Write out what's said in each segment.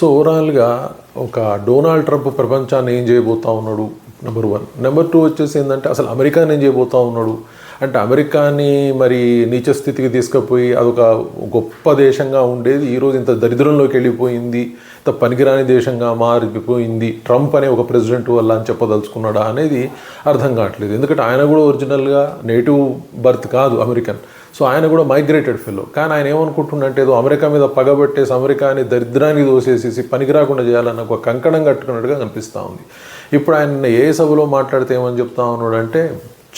So ఓవరాల్గా ఒక Donald Trump ప్రపంచాన్ని ఏం చేయబోతా ఉన్నాడు నెంబర్ వన్ నెంబర్ టూ వచ్చేసి ఏంటంటే అసలు అమెరికాని ఏం చేయబోతా ఉన్నాడు? అంటే అమెరికాని మరి నీచ స్థితికి తీసుకుపోయి అదొక గొప్ప దేశంగా ఉండేది. ఈరోజు ఇంత దరిద్రంలోకి వెళ్ళిపోయింది. ఇంత పనికిరాని దేశంగా మారిపోయింది. ట్రంప్ అనే ఒక ప్రెసిడెంట్ వల్ల అని చెప్పదలుచుకున్నాడా అనేది అర్థం కావట్లేదు. ఎందుకంటే ఆయన కూడా ఒరిజినల్గా నేటివ్ బర్త్ కాదు అమెరికన్ సో ఆయన కూడా మైగ్రేటెడ్ ఫెలో కానీ ఆయన ఏమనుకుంటున్నట్టు ఏదో అమెరికా మీద పగబట్టేసి అమెరికాని దరిద్రానికి దోసేసేసి పనికి రాకుండా చేయాలన్న ఒక కంకణం కట్టుకున్నట్టుగా కనిపిస్తూ ఉంది. ఇప్పుడు ఆయన ఏ సభలో మాట్లాడితే ఏమని చెప్తా ఉన్నాడంటే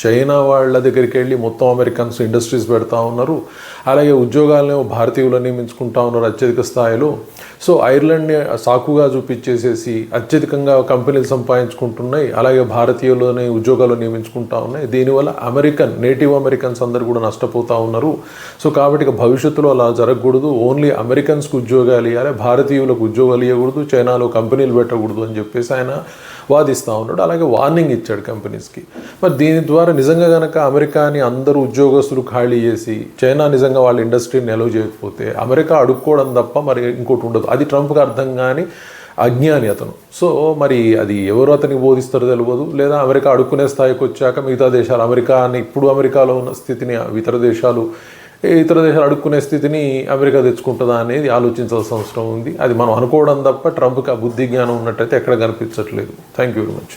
చైనా వాళ్ళ దగ్గరికి వెళ్ళి మొత్తం అమెరికన్స్ ఇండస్ట్రీస్ పెడతా ఉన్నారు. అలాగే ఉద్యోగాలను భారతీయులు నియమించుకుంటా ఉన్నారు అత్యధిక స్థాయిలో. సో ఐర్లాండ్ని సాకుగా చూపించేసేసి అత్యధికంగా కంపెనీలు సంపాదించుకుంటున్నాయి. అలాగే భారతీయులని ఉద్యోగాలు నియమించుకుంటా ఉన్నాయి. దీనివల్ల అమెరికన్ నేటివ్ అమెరికన్స్ అందరు కూడా నష్టపోతూ ఉన్నారు. సో కాబట్టి ఇక భవిష్యత్తులో అలా జరగకూడదు. ఓన్లీ అమెరికన్స్కి ఉద్యోగాలు ఇవ్వాలి భారతీయులకు ఉద్యోగాలు ఇవ్వకూడదు చైనాలో కంపెనీలు పెట్టకూడదు అని చెప్పేసి ఆయన వాదిస్తూ ఉన్నాడు. అలాగే వార్నింగ్ ఇచ్చాడు కంపెనీస్కి మరి దీని ద్వారా నిజంగా కనుక అమెరికాని అందరూ ఉద్యోగస్తులు ఖాళీ చేసి చైనా నిజంగా వాళ్ళ ఇండస్ట్రీని నిలవ చేయకపోతే అమెరికా అడుక్కోవడం తప్ప మరి ఇంకోటి ఉండదు. అది ట్రంప్కి అర్థం కానీ అజ్ఞాని అతను. సో మరి అది ఎవరు అతనికి బోధిస్తారో తెలియదు లేదా అమెరికా అడుక్కునే స్థాయికి వచ్చాక మిగతా దేశాలు అమెరికాని ఇప్పుడు అమెరికాలో ఉన్న స్థితిని ఇతర దేశాలు ఇతర దేశాలు అడుక్కునే స్థితిని అమెరికా తెచ్చుకుంటుందా అనేది ఆలోచించాల్సిన అవసరం ఉంది. అది మనం అనుకోవడం తప్ప ట్రంప్కి ఆ బుద్ధి జ్ఞానం ఉన్నట్టయితే ఎక్కడ కనిపించట్లేదు. Thank you very much